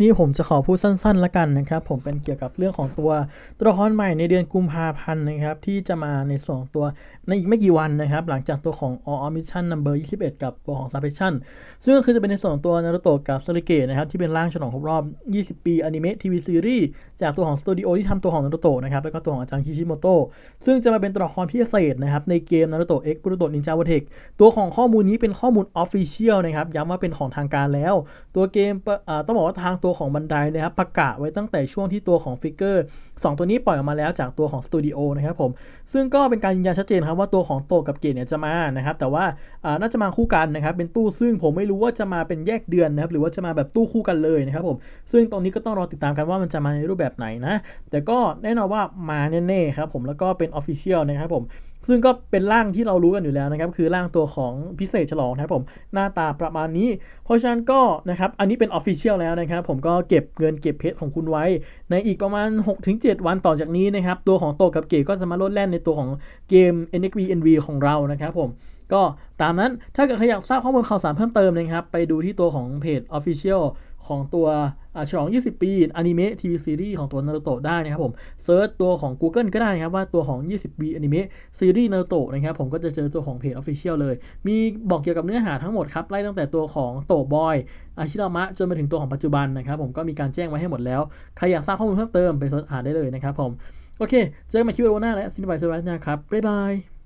นี้ผมจะขอพูดสั้นๆละกันนะครับ ผมเป็นเกี่ยวกับเรื่องของตัวตัวละครใหม่ในเดือนกุมภาพันธ์นะครับ ที่จะมาในส่วนของตัวในอีกไม่กี่วันนะครับ หลังจากตัวของ All Mission Number 21 กับตัวของ Salvation ซึ่งก็คือจะเป็นในส่วนของตัวนารูโตะกับซาริเกะนะครับ ที่เป็นร่างฉลองครบรอบ 20 ปีอนิเมะทีวีซีรีส์จากตัวของสตูดิโอที่ทำตัวของนารูโตะนะครับแล้วก็ตัวของอาจารย์คิชิโมโตะซึ่งจะมาเป็นตัวละครพิเศษนะครับในเกมนารูโตะ X บุรุโตะนินจาวเทคตัวของข้อมูลนี้เป็นข้อมูล Official นะครับย้ำว่าเป็นของทางการแล้ว ตัวเกมต้องบอกว่าทางตัวัวของบันไดนะครับประกาศไว้ตั้งแต่ช่วงที่ตัวของฟิกเกอร์สองตัวนี้ปล่อยออกมาแล้วจากตัวของสตูดิโอนะครับผมซึ่งก็เป็นการยืนยันชัดเจนครับว่าตัวของโตกับเกตเนี่ยจะมานะครับแต่ว่าน่าจะมาคู่กันนะครับเป็นตู้ซึ่งผมไม่รู้ว่าจะมาเป็นแยกเดือนนะครับหรือว่าจะมาแบบตู้คู่กันเลยนะครับผมซึ่งตรงนี้ก็ต้องรอติดตามกันว่ามันจะมาในรูปแบบไหนนะแต่ก็แน่นอนว่ามาแน่ๆครับผมแล้วก็เป็นออฟฟิเชียลนะครับผมซึ่งก็เป็นร่างที่เรารู้กันอยู่แล้วนะครับ คือร่างตัวของพิเศษฉลองนะครับผมหน้าตาประมาณนี้ เพราะฉะนั้นก็นะครับอันนี้เป็นออฟฟิเชียลแล้วนะครับ ผมก็เก็บเงินเก็บเพชรของคุณไว้ ในอีกประมาณ 6-7 วันต่อจากนี้นะครับ ตัวของโตกับเก๋ก็จะมาลดแล่นในตัวของเกม NXV NV ของเรานะครับผม ก็ตามนั้นถ้าเกิดใครอยากทราบข้อมูลข่าวสารเพิ่มเติมนะครับ ไปดูที่ตัวของเพจ Official ของตัวฉลอง 20 ปีอนิเมะทีวีซีรีส์ของตัวนารูโตะได้นะครับผมเซิร์ชตัวของ Google ก็ได้นะครับว่าตัวของ 20 ปีอนิเมะซีรีส์นารูโตะนะครับผมก็จะเจอตัวของเพจ Official เลย มีบอกเกี่ยวกับเนื้อหาทั้งหมดครับ ไล่ตั้งแต่ตัวของโตบอย อาชิรามะ จนไปถึงตัวของปัจจุบันนะครับผมก็มีการแจ้งไว้ให้หมดแล้ว ใครอยากทราบข้อมูลเพิ่มเติมไปเสิร์ชหาได้เลยนะครับผมโอเค เจอกันใหม่คลิปวิดีโอหน้าและซินบายเซอร์ไนะครับบ๊ายบาย